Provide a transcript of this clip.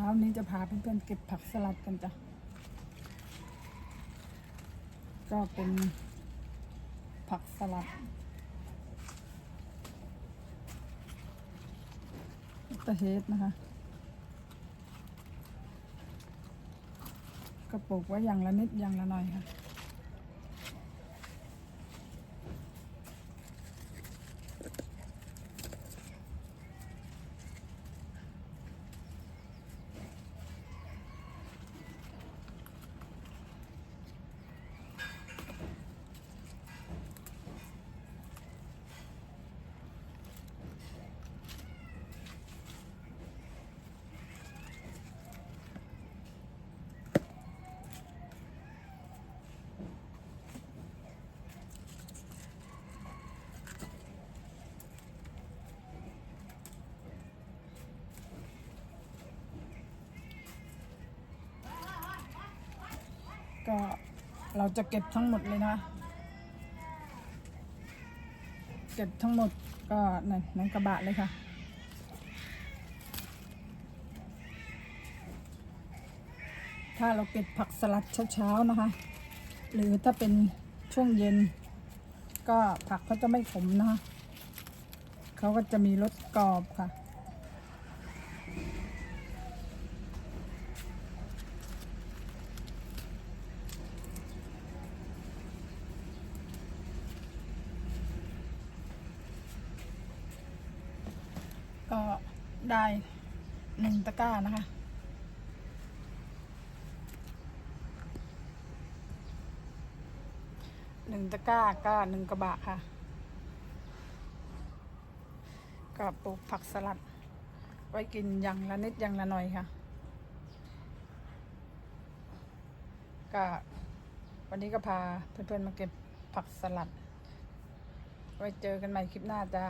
ช้านี้จะพาเพื่อนๆเก็บผักสลัดกันจ้ะ ก็เป็นผักสลัด ตะเฮดนะคะ ก็ปลูกไว้อย่างละนิดอย่างละหน่อยค่ะ ก็เราจะเก็บทั้งหมดเลยนะ เก็บทั้งหมดก็ในในกระบะเลยค่ะถ้าเราเก็บผักสลัดเช้าๆนะคะ หรือถ้าเป็นช่วงเย็น ก็ผักเขาจะไม่ขมนะคะเขาก็จะมีรสกรอบค่ะ ก็ได้หนึ่งตะกร้านะคะ หนึ่งตะกร้าก็หนึ่งกระบะค่ะ ก็ปลูกผักสลัด ไว้กินอย่างละนิดอย่างละหน่อยค่ะ ก็วันนี้ก็พาเพื่อนๆมาเก็บผักสลัด ไว้เจอกันใหม่คลิปหน้าจ้า